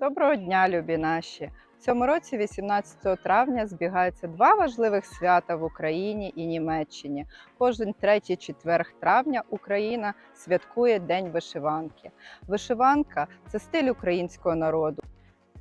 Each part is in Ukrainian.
Доброго дня, любі наші! В цьому році, 18 травня, збігаються два важливих свята в Україні і Німеччині. Кожен третій четверг травня Україна святкує День вишиванки. Вишиванка це стиль українського народу,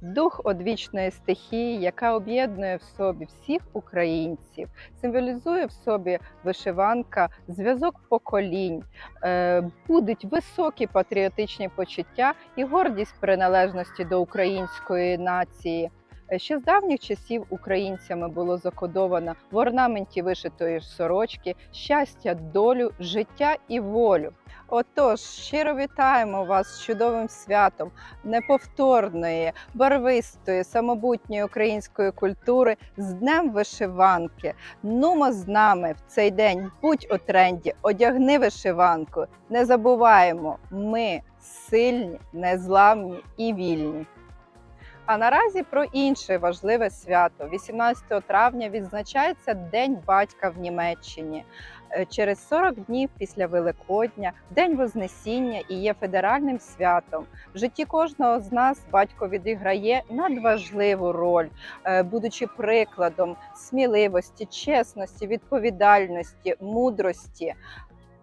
дух одвічної стихії, яка об'єднує в собі всіх українців, символізує в собі вишиванка зв'язок поколінь, е, будуть високі патріотичні почуття і гордість приналежності до української нації. Ще з давніх часів українцями було закодовано в орнаменті вишитої сорочки щастя, долю, життя і волю. Отож, щиро вітаємо вас з чудовим святом неповторної, барвистої, самобутньої української культури з Днем вишиванки. Нумо з нами в цей день, будь у тренді, одягни вишиванку. Не забуваємо, ми сильні, незламні і вільні. А наразі про інше важливе свято. 18 травня відзначається День батька в Німеччині. Е, Через 40 днів після Великодня День Вознесіння і є федеральним святом. В житті кожного з нас батько відіграє надважливу роль, е, будучи прикладом сміливості, чесності, відповідальності, мудрості,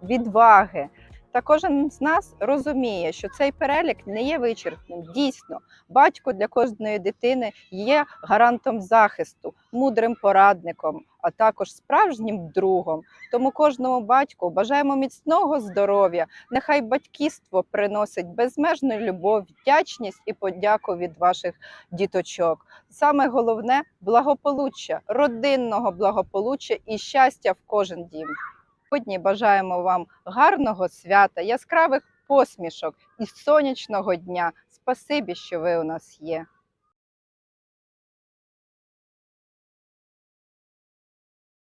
відваги. Та кожен з нас розуміє, що цей перелік не є вичерпним. Дійсно, батько для кожної дитини є гарантом захисту, мудрим порадником, а також справжнім другом. Тому кожному батьку бажаємо міцного здоров'я. Нехай батьківство приносить безмежну любов, вдячність і подяку від ваших діточок. Саме головне благополуччя, родинного благополуччя і щастя в кожен дім. Сьогодні бажаємо вам гарного свята, яскравих посмішок і сонячного дня. Спасибі, що ви у нас є.